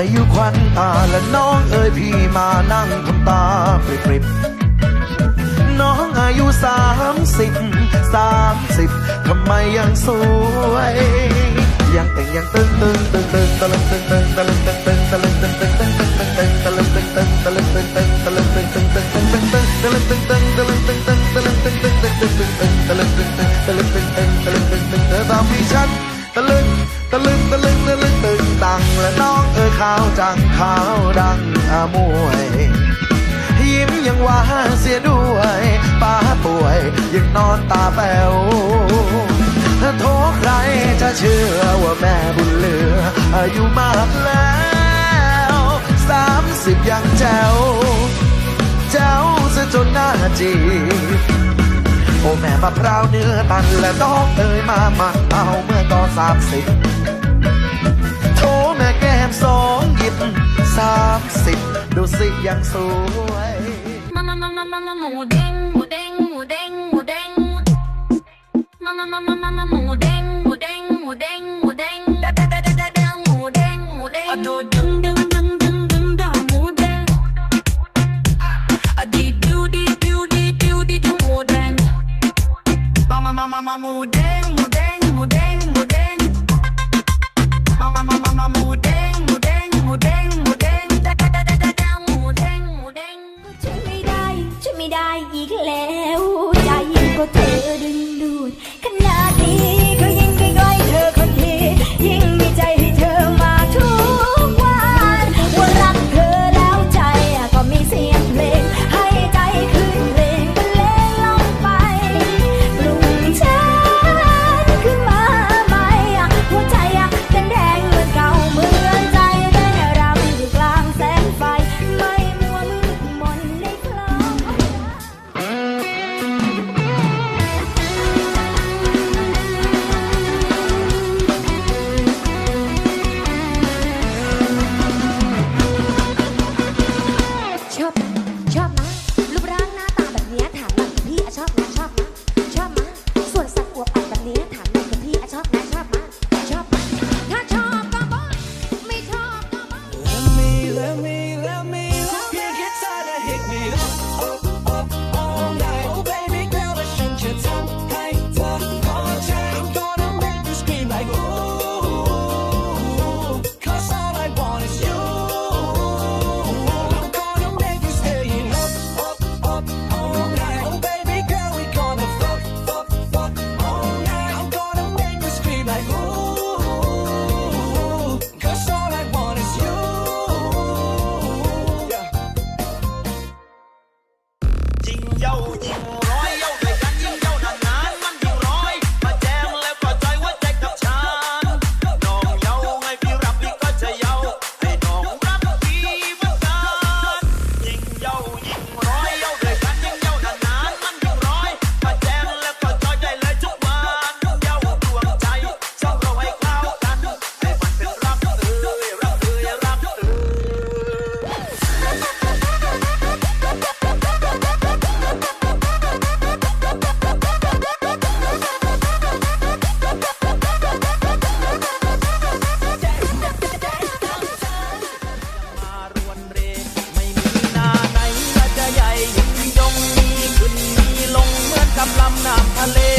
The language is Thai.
อายุควันตาและน้องเอ๋ยพี่มานั่งทำตาปริบๆน้องอายุสามสิบสามสิบทำไมยังสวยยังแต่งยังตึงตึงตึงตึงตะลึงตึงตึงตะลึงตึงตึงตะลึงตึงตึงตึงตึงตึงตะลึงตึงตึงตะลึงตึงตึงตะลึงตึงตึงตึงตึงตึงตึงตะลึงตึงตึงตะลึงตึงตึงตะลึงตึงตึงตึงตึงตึงตึงตะลึงตึงตึงตะลึงตึงตึงตะลึงตึงตึงเธอทำให้ฉันตะลึงตะลึงตะลึงตะลึงตึงตังและน้องเอ๋ย ขาวจังขาวดังอามวย ยิ้มยังหวานเสียด้วยป้าป่วยยังนอนตาแป๋วโทษใครจะเชื่อว่าแม่บุญเหลืออายุมากแล้วสามสิบยังแจ๋วแจ๋วซะจนหน้าจีโอ้แม่มะพร้าวเนื้อตันและน้องเอ๋ยมามาเอาเมื่อตอนสามสิบแม่แก้มสองหยิบสามสิบดูสิยังสวย Mama mama mama mudeng mudeng mudeng mudeng Mama mama mama mudeng mudeng mudeng mudeng da da da da da da mudeng mudeng Ado dum dum dum dum dum da mudeng Adi do di do di do di do mudeng Mama mama mama mudeng ไม่ได้ช่วยไม่ได้อีกแล้ว ใจก็เธอดึงดูดขนา Dale.